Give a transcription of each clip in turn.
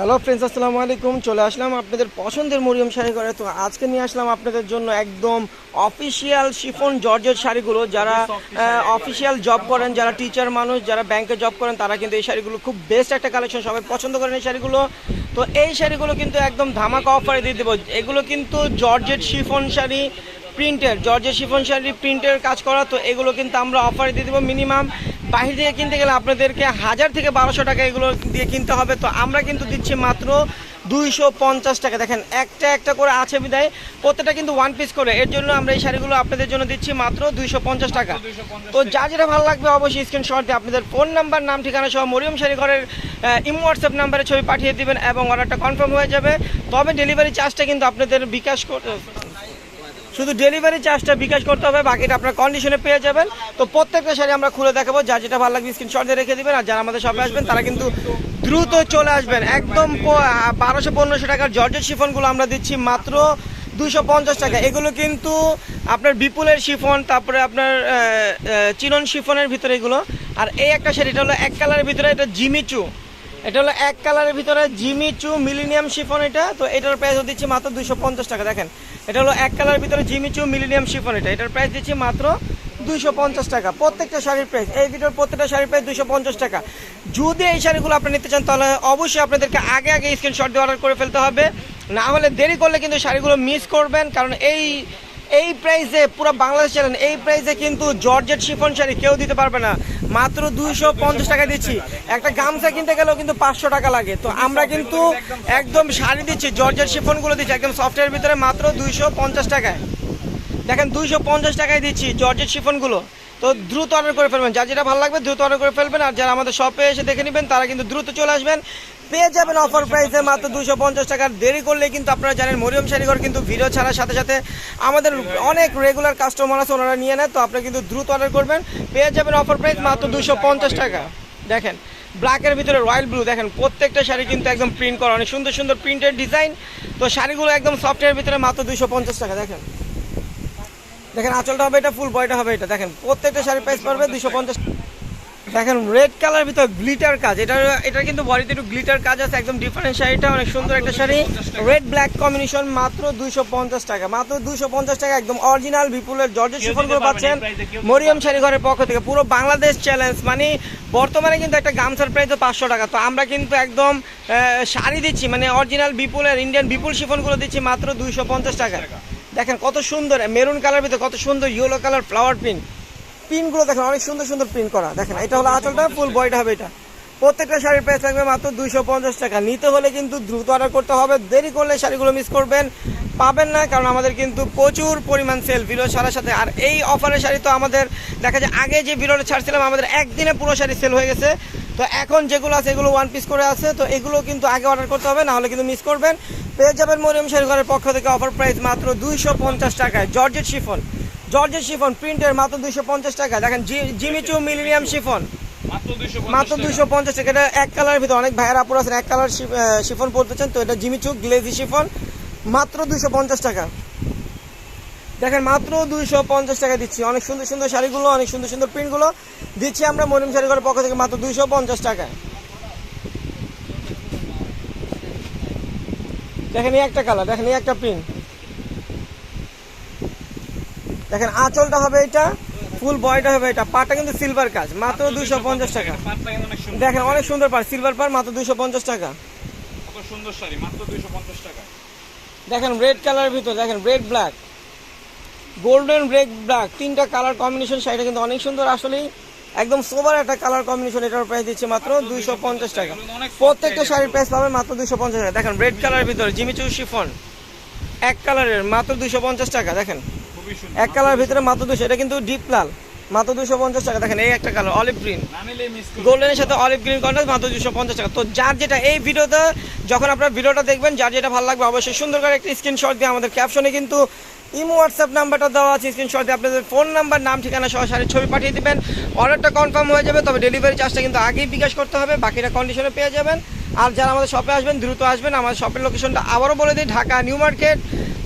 Hello friends, আসসালামু আলাইকুম। চলে আসলাম আপনাদের পছন্দের মরিয়ম শাড়ি করে তো আজকে নিয়ে আসলাম আপনাদের জন্য একদম অফিসিয়াল শিফন জর্জের শাড়িগুলো। যারা অফিসিয়াল জব করেন, যারা টিচার মানুষ, যারা ব্যাংকে জব করেন, তারা কিন্তু এই শাড়িগুলো খুব বেস্ট একটা কালেকশন সবাই পছন্দ করেন এই শাড়িগুলো। তো এই শাড়িগুলো কিন্তু একদম ধামাকা অফারে দিয়ে দেবো। এগুলো কিন্তু জর্জেট শিফন শাড়ি প্রিন্টের জর্জের শিফন শাড়ি প্রিন্টের কাজ করা। তো এগুলো কিন্তু আমরা অফারে দিয়ে দেবো মিনিমাম বাহির থেকে কিনতে গেলে আপনাদেরকে হাজার থেকে বারোশো টাকা এগুলো দিয়ে কিনতে হবে। তো আমরা কিন্তু দিচ্ছি মাত্র দুইশো পঞ্চাশ টাকা। দেখেন একটা একটা করে আছে বিদায়। প্রত্যেকটা কিন্তু ওয়ান পিস করে। এর জন্য আমরা এই শাড়িগুলো আপনাদের জন্য দিচ্ছি মাত্র দুইশো পঞ্চাশ টাকা। তো যা যেটা ভালো লাগবে অবশ্যই স্ক্রিনশট দিয়ে আপনাদের ফোন নাম্বার নাম ঠিকানা সহ মরিয়ম শাড়ি ঘরের ইমো হোয়াটসঅ্যাপ নাম্বারে ছবি পাঠিয়ে দিবেন এবং অর্ডারটা কনফার্ম হয়ে যাবে। তবে ডেলিভারি চার্জটা কিন্তু আপনাদের বিকাশ করতে শুধু ডেলিভারি চার্জটা বিকাশ করতে হবে, বাকিটা আপনার কন্ডিশনে পেয়ে যাবেন। তো প্রত্যেকটা শাড়ি আমরা খুলে দেখাবো, যা যেটা ভালো লাগবে স্ক্রিনশট দিয়ে রেখে দেবেন, আর যারা আমাদের সবাই আসবেন, তারা কিন্তু দ্রুত চলে আসবেন। একদম বারোশো পনেরোশো টাকার জর্জের শিফনগুলো আমরা দিচ্ছি মাত্র দুশো পঞ্চাশ টাকা। এগুলো কিন্তু আপনার বিপুলের শিফন, তারপরে আপনার চিনন শিফনের ভিতরে এগুলো। আর এই একটা শাড়িটা হলো এক কালারের ভিতরে, এটা জিমিচু। এটা হলো এক কালারের ভিতরে জিমি চু মিলিনিয়াম শিফন এটা, তো এটার প্রাইস দিচ্ছি মাত্র দুইশো পঞ্চাশ টাকা, দেখেন। এটা হলো এক কালারের ভিতরে জিমি চু মিলিনিয়াম শিফন এটা, এটার প্রাইস দিচ্ছি মাত্র দুইশো পঞ্চাশ টাকা। প্রত্যেকটা শাড়ির প্রাইস এই ভিডিওর প্রত্যেকটা শাড়ির প্রাইস পঞ্চাশ টাকা। যদি এই শাড়িগুলো আপনি নিতে চান, তাহলে অবশ্যই আপনাদেরকে আগে আগে স্ক্রিনশট দিয়ে অর্ডার করে ফেলতে হবে। না হলে দেরি করলে কিন্তু শাড়িগুলো মিস করবেন, কারণ এই এই প্রাইসে পুরো বাংলাদেশ চ্যানেল এই প্রাইসে কিন্তু জর্জেট শিফন শাড়ি কেউ দিতে পারবে না। মাত্র দুইশো পঞ্চাশ টাকা দিচ্ছি। একটা গামছা কিনতে গেলেও কিন্তু পাঁচশো টাকা লাগে। তো আমরা কিন্তু একদম শাড়ি দিচ্ছি জর্জের শিফনগুলো দিচ্ছি, একদম সফটওয়্যার ভিতরে মাত্র দুইশো পঞ্চাশ টাকায়। দেখেন দুইশো পঞ্চাশ টাকায় দিচ্ছি জর্জেট শিফনগুলো। তো দ্রুত অর্ডার করে ফেলবেন। যা যেটা ভালো লাগবে দ্রুত অর্ডার করে ফেলবেন। আর যারা আমাদের শপে এসে দেখে নেবেন, তারা কিন্তু দ্রুত চলে আসবেন। পেয়ে যাবেন অফার প্রাইসে মাত্র দুশো পঞ্চাশ টাকার। দেরি করলে কিন্তু আপনারা জানেন মরিয়ম শাড়িঘর কিন্তু ভিডিও ছাড়ার সাথে সাথে আমাদের অনেক রেগুলার কাস্টমার আছে, ওনারা নিয়ে নেয় তো আপনারা কিন্তু দ্রুত অর্ডার করবেন। পেয়ে যাবেন অফার প্রাইস মাত্র দুশো টাকা। দেখেন ব্ল্যাকের ভিতরে রয়্যাল ব্লু দেখেন, প্রত্যেকটা শাড়ি কিন্তু একদম প্রিন্ট করা, অনেক সুন্দর সুন্দর প্রিন্টের ডিজাইন তো শাড়িগুলো একদম সফটওয়্যার ভিতরে মাত্র দুশো টাকা, দেখেন। দেখেন, আঁচলটা হবে এটা ফুল বয়টা হবে এটা, দেখেন, প্রত্যেকটা শাড়ি প্রাইস পড়বে দুশো দেখেন রেড কালার ভিতর গ্লিটার কাজ। এটা এটা কিন্তু বডিতে একটু গ্লিটার কাজ আছে, একদম ডিফারেন্ট শাড়িটা, অনেক সুন্দর একটা শাড়ি। রেড ব্ল্যাক কম্বিনেশন মাত্র দুইশো পঞ্চাশ টাকা। মাত্র দুইশো পঞ্চাশ টাকা, একদম অরিজিনাল বিপুলের জর্জের শিফনগুলো পাচ্ছেন। মরিয়ম শাড়ি ঘরের পক্ষ থেকে, পুরো বাংলাদেশ চ্যালেঞ্জ মানে বর্তমানে কিন্তু একটা গামছার প্রাইস পাঁচশো টাকা। তো আমরা কিন্তু একদম শাড়ি দিচ্ছি মানে অরিজিনাল বিপুলের ইন্ডিয়ান বিপুল শিফনগুলো দিচ্ছি মাত্র দুইশো পঞ্চাশ টাকা। দেখেন কত সুন্দর মেরুন কালার ভিতরে কত সুন্দর ইয়েলো কালার ফ্লাওয়ার প্রিন্ট প্রিন্টগুলো দেখেন, অনেক সুন্দর সুন্দর প্রিন্ট করা। দেখেন, এটা হলো আঁচলটা ফুল বয়টা হবে এটা। প্রত্যেকটা শাড়ির প্রাইস থাকবে মাত্র দুইশো পঞ্চাশ টাকা। নিতে হলে কিন্তু দ্রুত অর্ডার করতে হবে। দেরি করলে শাড়িগুলো মিস করবেন, পাবেন না, কারণ আমাদের কিন্তু প্রচুর পরিমাণ সেল ভিডিও ছাড়ার সাথে। আর এই অফারের শাড়ি তো আমাদের, দেখা যায়, আগে যে ভিডিওটা ছাড়ছিলাম আমাদের একদিনে পুরো শাড়ি সেল হয়ে গেছে। তো এখন যেগুলো আছে, এগুলো ওয়ান পিস করে আছে। তো এগুলো কিন্তু আগে অর্ডার করতে হবে, না হলে কিন্তু মিস করবেন। পেয়ে যাবেন মরিয়ম শাড়ি ঘরের পক্ষ থেকে অফার প্রাইস মাত্র দুইশো পঞ্চাশ টাকায়। Georgette chiffon. জর্জের শিফন প্রিন্টের মাত্র দুইশো পঞ্চাশ টাকা। দেখেন জিমিচু মিলিনিয়াম শিফন। মাত্র দুইশো পঞ্চাশ টাকা। এটা এক কালারের ভিতরে অনেক ভাইয়ের আপুর আছেন এক কালার শিফন পরতেছেন তো এটা জিমিচু গ্লেজি শিফন। মাত্র দুইশো পঞ্চাশ টাকা। দেখেন মাত্র দুইশো পঞ্চাশ টাকা দিচ্ছি। অনেক সুন্দর সুন্দর শাড়িগুলো অনেক সুন্দর সুন্দর প্রিন্টগুলো দিচ্ছি আমরা মরিম শাড়ি ঘরের পক্ষ থেকে মাত্র দুইশো পঞ্চাশ টাকা। দেখেন এই একটা কালার দেখেন এই একটা প্রিন্ট। দেখেন আঁচলটা হবে এটা ফুল বয়টা হবে এটা পাটা কিন্তু সিলভার কাজ মাত্র দুইশো পঞ্চাশ টাকা। দেখেন অনেক সুন্দর পার সিলভার পার মাত্র দুইশো পঞ্চাশ টাকা। সুন্দর শাড়ি মাত্র দুইশো পঞ্চাশ টাকা। দেখেন রেড কালারের ভিতর দেখেন red black golden red black তিনটা কালার কম্বিনেশন শাড়িটা কিন্তু অনেক সুন্দর। আসলেই একদম সোবার একটা কালার কম্বিনেশন এটার প্রাইস দিচ্ছে মাত্র দুইশো পঞ্চাশ টাকা। প্রত্যেকটা শাড়ির প্রাইস পাবে মাত্র দুইশো পঞ্চাশ টাকা। দেখেন রেড কালারের ভিতরে জিমিচু শিফন এক কালারের মাত্র দুইশো পঞ্চাশ টাকা দেখেন। এক কালার ভিতরে মাত্র দুশো এটা কিন্তু ডিপ লাল। মাত্র দুশো পঞ্চাশ টাকা। দেখেন এই একটা কালার অলিভ গ্রিন গোল্ডেনের সাথে অলিভ গ্রিন কন্ট্রাস্ট মাত্র দুশো পঞ্চাশ টাকা। তো যার যেটা এই ভিডিওতে যখন আপনার ভিডিওটা দেখবেন যার যেটা ভালো লাগবে অবশ্যই সুন্দর করে একটা স্ক্রিনশট দিয়ে আমাদের ক্যাপশনে কিন্তু ইমো হোয়াটসঅ্যাপ নাম্বারটা দেওয়া আছে। স্ক্রিনশট দিয়ে আপনাদের ফোন নাম্বার নাম ঠিকানা সহ শাড়ির ছবি পাঠিয়ে দিবেন। অর্ডারটা কনফার্ম হয়ে যাবে তবে ডেলিভারি চার্জটা কিন্তু আগেই বিকাশ করতে হবে। বাকিটা কন্ডিশনে পেয়ে যাবেন। আর যারা আমাদের শপে আসবেন, দ্রুত আসবেন, আমাদের শপের লোকেশনটা আবারও বলে দিই, ঢাকা নিউ মার্কেট,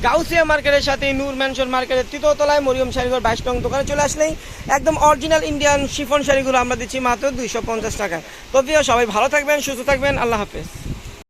গাউসিয়া মার্কেটের সাথে নূর ম্যানশন মার্কেটের তৃতীয়তলায় মরিয়ম শাড়িঘর বাইশ টং দোকানে চলে আসলেই একদম অরিজিনাল ইন্ডিয়ান শিফন শাড়িগুলো আমরা দিচ্ছি মাত্র দুইশো পঞ্চাশ টাকা তো সবাই ভালো থাকবেন, সুস্থ থাকবেন, আল্লাহ হাফেজ।